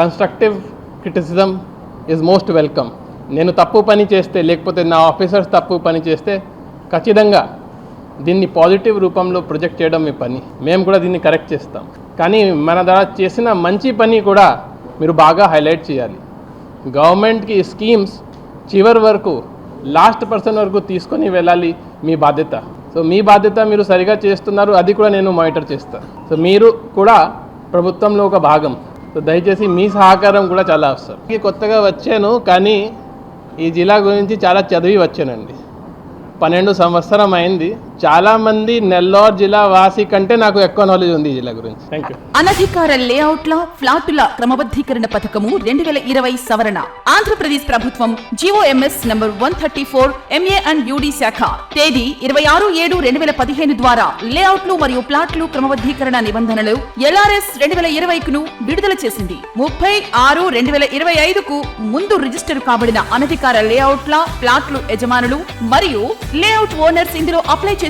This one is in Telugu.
Constructive criticism is most welcome నేను తప్పు పని చేస్తే లేకపోతే నా ఆఫీసర్స్ తప్పు పని చేస్తే ఖచ్చితంగా దీన్ని పాజిటివ్ రూపంలో ప్రొజెక్ట్ చేయడం మీ పని. మేము కూడా దీన్ని కరెక్ట్ చేస్తాం. కానీ మన ద్వారా చేసిన మంచి పని కూడా మీరు బాగా హైలైట్ చేయాలి. గవర్నమెంట్కి స్కీమ్స్ చివరి వరకు లాస్ట్ పర్సన్ వరకు తీసుకొని వెళ్ళాలి మీ బాధ్యత. సో మీ బాధ్యత మీరు సరిగా చేస్తున్నారు అది కూడా నేను మానిటర్ చేస్తాను సో మీరు కూడా ప్రభుత్వంలో ఒక భాగం. సో దయచేసి మీ సహకారం కూడా చాలా అవసరం. కొత్తగా వచ్చాను కానీ ఈ జిల్లా గురించి చాలా చదివి వచ్చానండి. పన్నెండు సంవత్సరం అయింది. చాలామంది నెల్లూరు జిల్లా వాసి కంటే నాకు ఎక్కువ నాలెడ్జ్ ఉంది ఈ జిల్లా గురించి. థ్యాంక్ యూ అనధికార లేఅవుట్ల ఫ్లాటుల క్రమబద్ధీకరణ పథకము రెండు వేల ఇరవై సవరణ. ఆంధ్రప్రదేశ్ ప్రభుత్వం GOMS number one thirty four MA and UD శాఖ. తేదీ ఇరవై ఆరు ఏడు రెండు వేల పదిహేను ద్వారా లేఅవుట్లు మరియు ప్లాట్లు క్రమబద్ధీకరణ నిబంధనలు ఎల్ఆర్ఎస్ రెండు వేల ఇరవైకును విడుదల చేసింది. ముప్పై ఆరు రెండు వేల ఇరవై ఐదుకు ముందు రిజిస్టర్ కాబడిన అనధికార లేఅవుట్ల ప్లాట్లు యజమానులు మరియు లేఅవుట్ ఓనర్స్ ఇందులో అప్లై